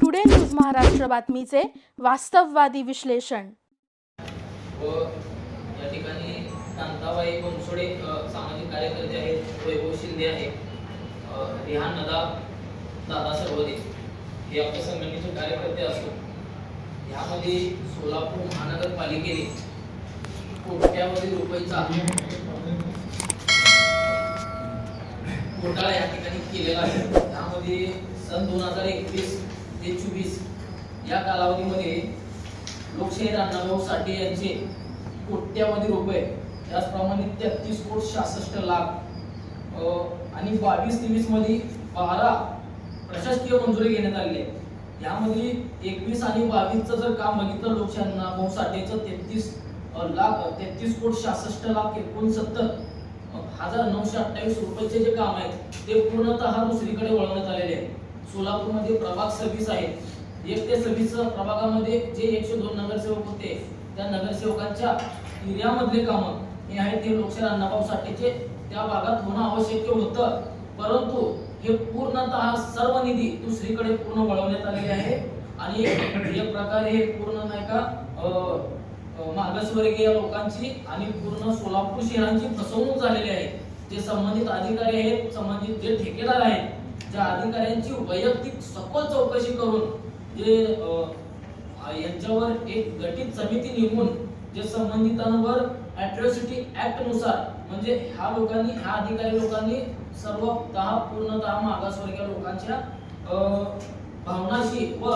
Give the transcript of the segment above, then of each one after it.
Today news Maharashtra बातमीचे वास्तववादी विश्लेषण व या ठिकाणी कांताबाई बनसोडे सामाजिक कार्यकर्ते आहेत वैभव शिंदे आहे रिहान नदा दादा सरवदे. हे आपल्या संघटनेचे कार्यकर्ते असून यामध्ये सोलापूर महानगरपालिकेने कोट्यावधी रुपयाचा घोटाळा या ठिकाणी केलेला आहे. त्यामध्ये सन दोन हजार एकवीस ते चोवीस या कालावधीमध्ये लोकशाही अण्णाभाऊ साठे यांचे कोट्यावधी रुपये त्याचप्रमाणे तेहतीस कोट सहासष्ट लाख आणि बावीस तेवीसमध्ये बारा प्रशासकीय मंजुरी घेण्यात आलेली आहे. यामध्ये एकवीस आणि बावीसचं जर काम बघितलं लोकशाही अण्णाभाऊ साठेचं तेहतीस लाख तेहतीस कोट सहासष्ट लाख एकोणसत्तर हजार नऊशे अठ्ठावीस रुपयाचे जे काम आहेत ते पूर्णतः दुसरीकडे वळवण्यात आलेले आहे सोलापूरमध्ये प्रभाग सव्वीस आहे. एक ते सव्वीस प्रभागामध्ये जे एकशे दोन नगरसेवक होते त्या नगरसेवकांच्या एरियामधले कामं हे आहेत ते लोकशाही अण्णाभाऊ साठेचे. त्या भागात होणं आवश्यक होतं. परंतु हे पूर्णतः सर्व निधी दुसरीकडे पूर्ण वळवण्यात आलेले आहे आणि एक प्रकारे हे पूर्ण नाही का अं, मागासवर्गीय लोकांची आणि पूर्ण सोलापूर शहरांची फसवणूक झालेली आहे. जे संबंधित अधिकारी आहेत संबंधित जे ठेकेदार आहेत त्या अधिकाऱ्यांची वैयक्तिक सखोल चौकशी करून जे यांच्यावर एक गठीत समिती नेमून जे संबंधितांवर अॅट्रॉसिटी ऍक्टनुसार म्हणजे ह्या लोकांनी ह्या अधिकारी लोकांनी सर्वतः पूर्णतः मागासवर्गीय लोकांच्या भावनाशी व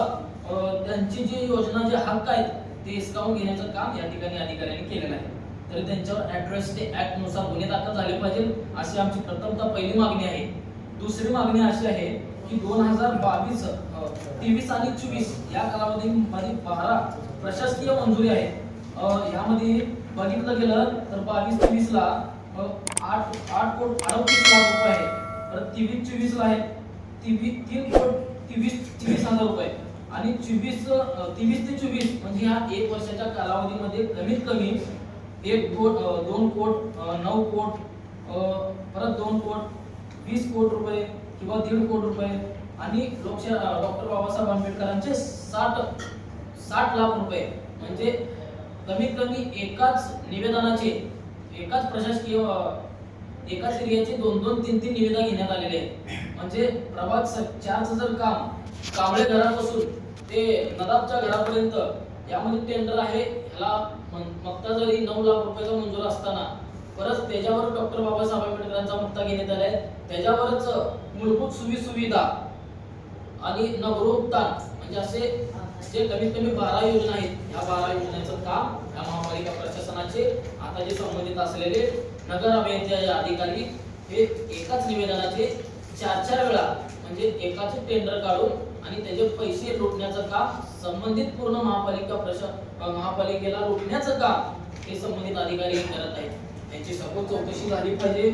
त्यांची जी योजना जे हक्क आहेत ते हिसकावून घेण्याचं काम या ठिकाणी अधिकाऱ्यांनी केलेलं आहे. तरी त्यांच्यावर अॅट्रॉसिटी ऍक्टनुसार गुन्हे दाखल झाले पाहिजे अशी आमची प्रथमतः पहिली मागणी आहे. दुसरी मागणी अशी आहे की दोन हजार बावीस तेवीस आणि चोवीस या कालावधीमध्ये बारा प्रशासकीय मंजुरी आहे. यामध्ये बघितलं गेलं तर बावीस तेवीस ला आठ आठ कोट अडतीस लाख रुपये आहे. परत तेवीस चोवीस ला आहे. तेवीस तीन कोट तेवीस तेवीस हजार रुपये आणि चोवीस तेवीस ते चोवीस म्हणजे ह्या एक वर्षाच्या कालावधीमध्ये कमीत कमी एक कोट दोन कोट नऊ कोट परत दोन कोट वीस कोट रुपये किंवा दीड कोट रुपये. आणि लोकशा डॉक्टर बाबासाहेब आंबेडकरांचे साठ साठ लाख रुपये. म्हणजे कमीत कमी एकाच निवेदनाचे एकाच प्रशासकीय एकाच एरियाचे दोन दोन तीन तीन निवेदन घेण्यात आलेले आहेत. म्हणजे प्रभाग स- चारचं जर काम कांबळे घरापासून ते नदाबच्या घरापर्यंत यामध्ये टेंडर आहे ह्याला मक्ता जरी नऊ लाख रुपयाचा मंजूर असताना परत त्याच्यावर डॉक्टर बाबासाहेब आंबेडकरांचा मक्ता घेण्यात आलाय. त्याच्यावरच मूलभूत सुविधा सुविधा आणि नगरोत्थान म्हणजे असे जे कमीत कमी बारा योजना आहेत या बारा योजनेचं काम या महापालिका प्रशासनाचे आता जे संबंधित असलेले नगर अभियंते अधिकारी हे एकाच निवेदनाचे चार चार वेळा म्हणजे एकाचे टेंडर काढून आणि त्याचे पैसे लुटण्याचं काम संबंधित पूर्ण महापालिका प्रशा महापालिकेला लुटण्याचं काम हे संबंधित अधिकारी करत आहेत. त्यांची सखोल चौकशी झाली पाहिजे.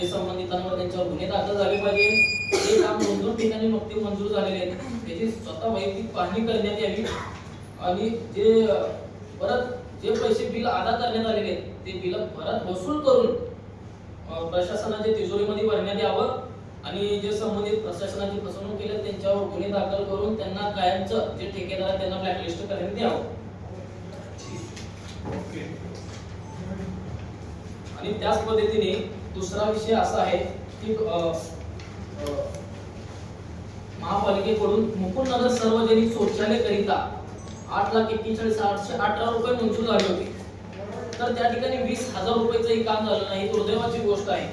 ते संबंधितांवर त्यांच्यावर गुन्हे दाखल झाले पाहिजे. हे काम दोन दोन ठिकाणी नुकते मंजूर झालेले आहेत. त्याची स्वतः वैयक्तिक पाहणी करण्यात यावी. आणि जे परत जे पैसे बिल अदा करण्यात आलेले आहेत ते बिल परत वसूल करून प्रशासनाच्या तिजोरीमध्ये भरण्यात यावं. आणि जे संबंधित प्रशासनाची फसवणूक केली त्यांच्यावर गुन्हे दाखल करून त्यांना कायमचं जे ठेकेदार त्यांना ब्लॅकलिस्ट करण्यात यावं आणि त्याच पद्धतीने दुसरा विषय असा आहे की महापालिकेकडून मुकुंदनगर सार्वजनिक शौचालय करिता आठ लाख एक्केचाळीस आठशे अठरा रुपये मंजूर झाले होते. तर त्या ठिकाणी वीस हजार रुपयाचंही काम झालं नाही दुर्दैवाची गोष्ट आहे.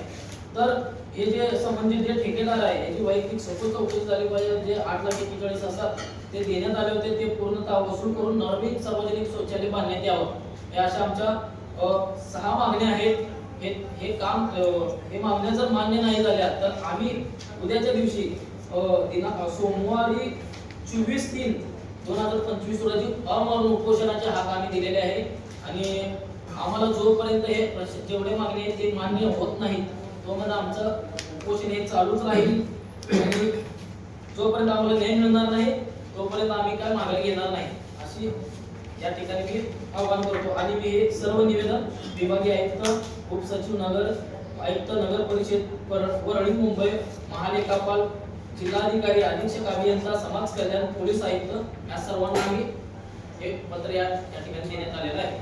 तर हे जे संबंधित जे ठेकेदार आहे याची वैयक्तिक सखोल चौकशी झाली पाहिजे. जे आठ लाख एकेचाळीस असतात ते देण्यात आले होते ते पूर्णतः वसूल करून नवीन सार्वजनिक शौचालय बांधण्यात यावं. हे अशा आमच्या सहा मागण्या आहेत. हे हे काम हे मागण्या जर मान्य नाही झाल्या तर आम्ही उद्याच्या दिवशी दिना सोमवारी चोवीस तीन दोन हजार पंचवीस रोजी अमरण उपोषणाचे हाक आम्ही दिलेले आहे. आणि आम्हाला जोपर्यंत हे जेवढे मागणी आहेत ते मान्य होत नाहीत तोपर्यंत आमचं उपोषण हे चालूच राहील आणि जोपर्यंत आम्हाला न्याय मिळणार नाही तोपर्यंत आम्ही काय मागायला घेणार नाही अशी या ठिकाणी मी आव्हान करतो. आणि मी हे सर्व निवेदन विभागीय आयुक्त उपसचिव नगर आयुक्त नगर परिषद पर- परळी मुंबई महालेखापाल जिल्हाधिकारी अधीक्षक अभियंता समाज कल्याण पोलीस आयुक्त या सर्वांना मी हे पत्र या ठिकाणी देण्यात आलेलं आहे.